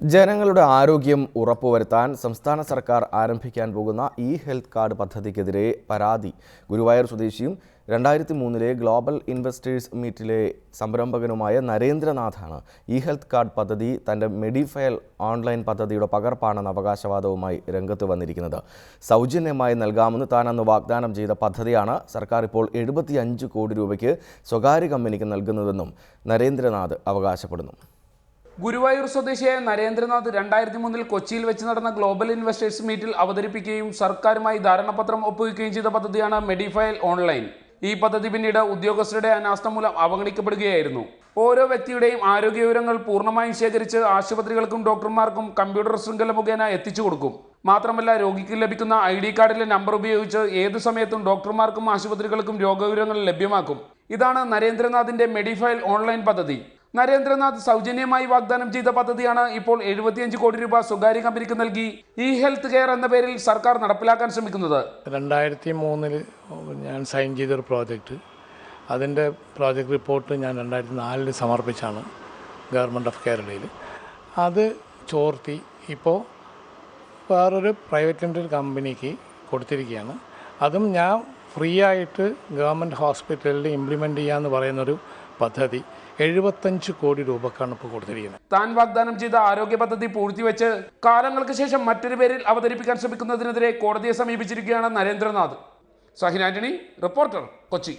ജനങ്ങളുടെ ആരോഗ്യം ഉറപ്പുവരുത്താൻ സംസ്ഥാന സർക്കാർ ആരംഭിക്കാൻ പോകുന്ന ഇ ഹെൽത്ത് കാർഡ് പദ്ധതിക്കെതിരെ പരാതി. ഗുരുവായൂർ സ്വദേശിയും രണ്ടായിരത്തി മൂന്നിലെ ഗ്ലോബൽ ഇൻവെസ്റ്റേഴ്സ് മീറ്റിലെ സംരംഭകനുമായ നരേന്ദ്രനാഥാണ് ഇ ഹെൽത്ത് കാർഡ് പദ്ധതി തന്റെ മെഡിഫയൽ ഓൺലൈൻ പദ്ധതിയുടെ പകർപ്പാണെന്ന അവകാശവാദവുമായി രംഗത്ത് വന്നിരിക്കുന്നത്. സൗജന്യമായി നൽകാമെന്ന് താൻ അന്ന് വാഗ്ദാനം ചെയ്ത പദ്ധതിയാണ് സർക്കാർ ഇപ്പോൾ എഴുപത്തിയഞ്ച് കോടി രൂപയ്ക്ക് സ്വകാര്യ കമ്പനിക്ക് നൽകുന്നതെന്നും നരേന്ദ്രനാഥ് അവകാശപ്പെടുന്നു. ഗുരുവായൂർ സ്വദേശിയായ നരേന്ദ്രനാഥ് രണ്ടായിരത്തി മൂന്നിൽ കൊച്ചിയിൽ വെച്ച് നടന്ന ഗ്ലോബൽ ഇൻവെസ്റ്റേഴ്സ് മീറ്റിൽ അവതരിപ്പിക്കുകയും സർക്കാരുമായി ധാരണാപത്രം ഒപ്പുവയ്ക്കുകയും ചെയ്ത പദ്ധതിയാണ് മെഡിഫയൽ ഓൺലൈൻ. ഈ പദ്ധതി പിന്നീട് ഉദ്യോഗസ്ഥരുടെ അനാസ്ഥ മൂലം അവഗണിക്കപ്പെടുകയായിരുന്നു. ഓരോ വ്യക്തിയുടെയും ആരോഗ്യ വിവരങ്ങൾ പൂർണമായും ശേഖരിച്ച് ആശുപത്രികൾക്കും ഡോക്ടർമാർക്കും കമ്പ്യൂട്ടർ ശൃംഖല മുഖേന എത്തിച്ചു കൊടുക്കും. മാത്രമല്ല രോഗിക്ക് ലഭിക്കുന്ന ഐ ഡി കാർഡിലെ നമ്പർ ഉപയോഗിച്ച് ഏത് സമയത്തും ഡോക്ടർമാർക്കും ആശുപത്രികൾക്കും രോഗവിവരങ്ങൾ ലഭ്യമാക്കും. ഇതാണ് നരേന്ദ്രനാഥിന്റെ മെഡിഫയൽ ഓൺലൈൻ പദ്ധതി. നരേന്ദ്രനാഥ് സൗജന്യമായി വാഗ്ദാനം ചെയ്ത പദ്ധതിയാണ് ഇപ്പോൾ എഴുപത്തിയഞ്ച് കോടി രൂപ സ്വകാര്യ കമ്പനിക്ക് നൽകി ഇ ഹെൽത്ത് കെയർ എന്ന പേരിൽ സർക്കാർ നടപ്പിലാക്കാൻ ശ്രമിക്കുന്നത്. രണ്ടായിരത്തി മൂന്നിൽ ഞാൻ സൈൻ ചെയ്തൊരു പ്രോജക്റ്റ്. അതിന്റെ പ്രോജക്റ്റ് റിപ്പോർട്ട് ഞാൻ രണ്ടായിരത്തി നാലിൽ സമർപ്പിച്ചാണ് ഗവൺമെന്റ് ഓഫ് കേരളയിൽ. അത് ചോർത്തി ഇപ്പോൾ വേറൊരു പ്രൈവറ്റ് ലിമിറ്റഡ് കമ്പനിക്ക് കൊടുത്തിരിക്കുകയാണ്. അതും ഞാൻ ഫ്രീ ആയിട്ട് ഗവൺമെന്റ് ഹോസ്പിറ്റലിൽ ഇംപ്ലിമെന്റ് ചെയ്യാമെന്ന് പറയുന്നൊരു പദ്ധതി. എഴുപത്തഞ്ച് കോടി രൂപക്കാണ് ഇപ്പോൾ കൊടുത്തിരിക്കുന്നത്. താൻ വാഗ്ദാനം ചെയ്ത ആരോഗ്യ പദ്ധതി പൂഴ്ത്തിവെച്ച് കാലങ്ങൾക്ക് ശേഷം മറ്റൊരു പേരിൽ അവതരിപ്പിക്കാൻ ശ്രമിക്കുന്നതിനെതിരെ കോടതിയെ സമീപിച്ചിരിക്കുകയാണ് നരേന്ദ്രനാഥ്. സഹിൻ ആന്റണി റിപ്പോർട്ടർ കൊച്ചി.